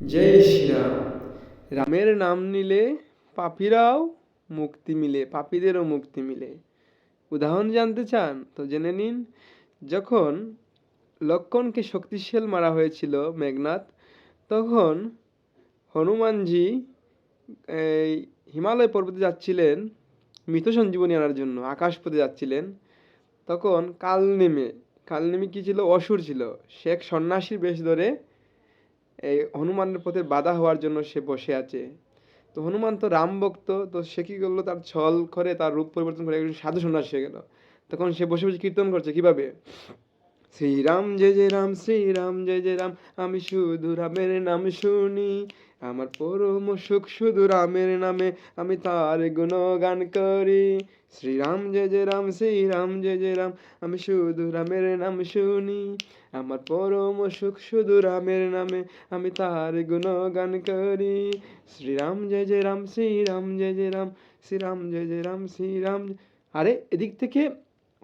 জয় শ্রীরাম। রামের নাম নিলে পাপীরাও মুক্তি মিলে, পাপীদেরও মুক্তি মিলে। উদাহরণ জানতে চান, তো জেনে নিন। যখন লক্ষণকে শক্তিশাল মারা হয়েছিল মেঘনাথ, তখন হনুমানজি, এই হিমালয় পর্বতে যাচ্ছিলেন মৃত সঞ্জীবনী আনার জন্য আকাশ পথে যাচ্ছিলেন। তখন কাল নেমে কাল নেমে কি ছিল? অসুর ছিল। সে এক সন্ন্যাসীর বেশ ধরে এই হনুমানের পথে বাধা হওয়ার জন্য সে বসে আছে। তো হনুমান তো রাম ভক্ত, তো সে কি করল? তার ছল করে, তার রূপ পরিবর্তন করে একজন সাধু সন্ন্যাসী হয়ে গেল। তখন সে বসে বসে কীর্তন করছে, কীভাবে? শ্রীরাম, জয় জয় রাম, শ্রীরাম, জয় জয় রাম, আমি শুধু রামের নাম শুনি। আমার পরম সুখ শুধু রামের নামে আমি তার গুণগান করি। শ্রীরাম, জয় জয় রাম, শ্রীরাম, জয় জয় রাম, আমি শুধু রামের নাম শুনি। আমার পরম সুখ শুধু রামের নামে আমি তার গুণগান করি। শ্রীরাম, জয় জয় রাম, শ্রীরাম, জয় জয় রাম, শ্রীরাম, জয় জয় রাম, শ্রীরাম, আরে এদিক থেকে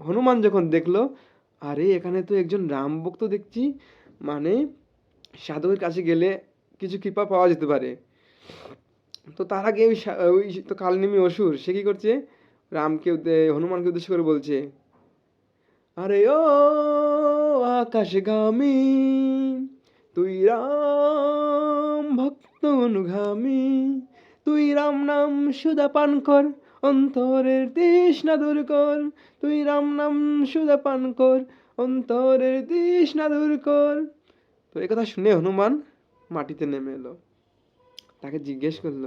হনুমান যখন দেখল, আরে এখানে তো একজন রাম ভক্ত দেখছি মানে সাধকের কাছে গেলে কিছু কৃপা পাওয়া যেতে পারে। তো তার আগে ওই ওই তো কালনেমি অসুর, সে কি করছে? রামকে হনুমানকে উদ্দেশ্য করে বলছে, আরে ও আকাশগামী, তুই রাম ভক্ত অনুগামী, তুই রাম নাম সুদা পান কর, অন্তরের তৃষ্ণা দূর কর, তুই রাম নাম সুদা পান কর, অন্তরের তৃষ্ণা দূর কর। তো কথা শুনে হনুমান মাটিতে নেমে এলো। তাকে জিজ্ঞেস করল,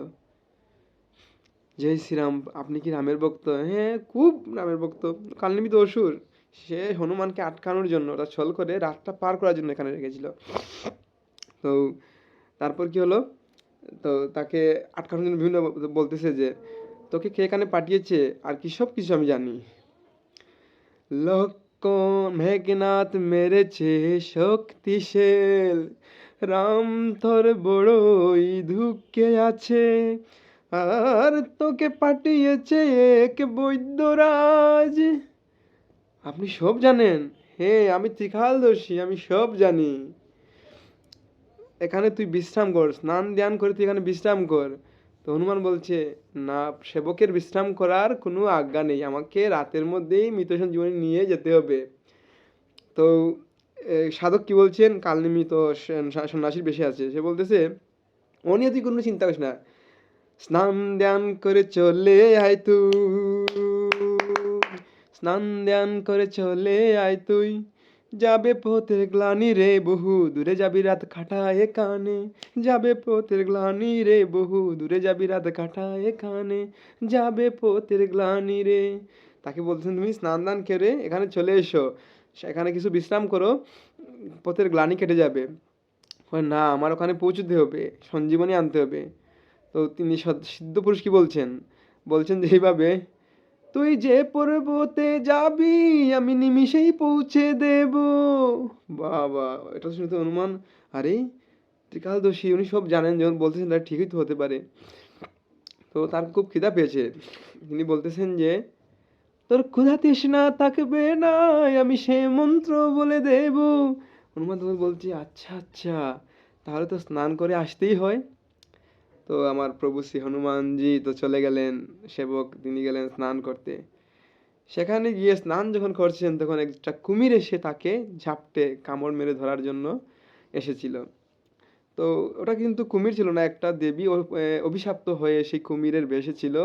জয় শ্রীরাম, আপনি কি রামের ভক্ত? হ্যাঁ খুব রামের ভক্ত। কালনিমিত অসুর। সে হনুমানকে আটকানোর জন্য ওটা ছল করে রাতটা পার করার জন্য এখানে রেখেছিল। তো তারপর কি হলো? তো তাকে আটকানোর জন্য বিভিন্ন বলতেছে যে, তোকে কে এখানে পাঠিয়েছে? আর কি সব কিছু আমি জানি। লক্ষণ মেঘনাথ মেরেছে শক্তিশাল। রাম তোর বড়ই ধুকে আছে, আর তোকে পাঠিয়েছে এক বৈদ্যরাজ আপনি সব জানেন? হে, আমি ত্রিকালদর্শী, আমি সব জানি। এখানে তুই বিশ্রাম কর, স্নান ধ্যান করে তুই এখানে বিশ্রাম কর। তো হনুমান বলছে, না, সেবকের বিশ্রাম করার কোনো আজ্ঞা নেই। আমাকে রাতের মধ্যেই মৃত জীবনে নিয়ে যেতে হবে। তো সাধক কি বলছেন? কালনিমিত সন্ন্যাসীর বেশি আছে। সে বলতেছে, ও নিয়ে তুই কোনো চিন্তা করিস না। স্নান ধ্যান করে চলে আয় তুই। স্নান ধ্যান করে চলে আয় তুই। যাবে পথের গ্লানি রে বহু দূরে যাবি রাত কাটা এখানে যাবে পথের গ্লানি রে বহু দূরে যাবি রাত কাটা এখানে যাবে পথের গ্লানি রে। তাকে বলছেন তুমি স্নান দান করে এখানে চলে এসো। সেখানে কিছু বিশ্রাম করো, পথের গ্লানি কেটে যাবে। না, আমার ওখানে পৌঁছতে হবে, সঞ্জীবনী আনতে হবে। তো তিনি সদ- সিদ্ধ পুরুষ কি বলছেন? বলছেন যে, এইভাবে, তুই যে পর্বতে যাবি, আমি নিমিষেই পৌঁছে দেব। বাবা, এটা শুনে তো অনুমান, আরে, ত্রিকালদর্শী, উনি সব জানেন যখন বলতেছেন তার ঠিকই তো হতে পারে। তো তার খুব খিদা পেয়েছে। তিনি বলতেছেন যে তোর ক্ষুধা তৃষ্ণা থাকবে না, আমি সে মন্ত্র বলে দেব। হনুমান বলছে আচ্ছা আচ্ছা তাহলে তো স্নান করে আসতেই হয়। তো আমার প্রভু শ্রী হনুমানজি তো চলে গেলেন, সেবক তিনি গেলেন স্নান করতে। সেখানে গিয়ে স্নান যখন করছেন, তখন একটা কুমির এসে তাকে ঝাপটে কামড় মেরে ধরার জন্য এসেছিল। তো ওটা কিন্তু কুমির ছিল না, একটা দেবী অভিশপ্ত হয়ে সেই কুমিরের বেশে ছিল।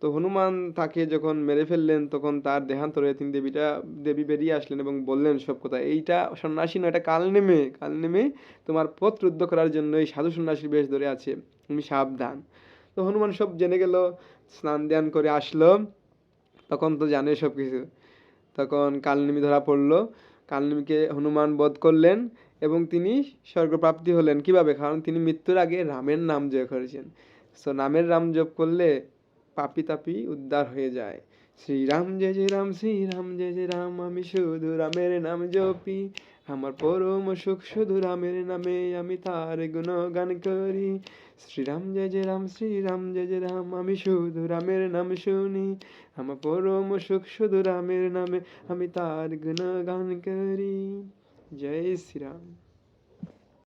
তো হনুমান তাকে যখন মেরে ফেললেন, তখন তার দেহান্ত হয়ে তিনি দেবীটা, দেবী বেরিয়ে আসলেন এবং বললেন সব কথা। এইটা সন্ন্যাসী নয়, এটা কাল নেমে কাল নেমে তোমার পথ রুদ্ধ করার জন্য এই সাধু সন্ন্যাসীর বেশ ধরে আছে। তুমি সাবধান। তো হনুমান সব জেনে গেল, স্নান ধ্যান করে আসলো, তখন তো জানে সব কিছু। তখন কালনেমি ধরা পড়ল। কালনেমিকে হনুমান বধ করলেন এবং তিনি স্বর্গপ্রাপ্তি হলেন। কীভাবে? কারণ তিনি মৃত্যুর আগে রামের নাম জয় করেছেন। সো নামের রাম জপ করলে পাপি তাপি উদ্ধার হয়ে যায়। শ্রীরাম, জয় জয় রাম শ্রীরাম, জয় জয় রাম আমি শুধু রামের নাম জপি। আমার পরম সুখ শুধু রামের নামে আমি তার গুণগান করি। শ্রীরাম, জয় জয় রাম শ্রীরাম, জয় জয় রাম আমি শুধু রামের নাম শুনি। আমার পরম সুখ শুধু রামের নামে আমি তার গুণগান করি। জয় শ্রীরাম।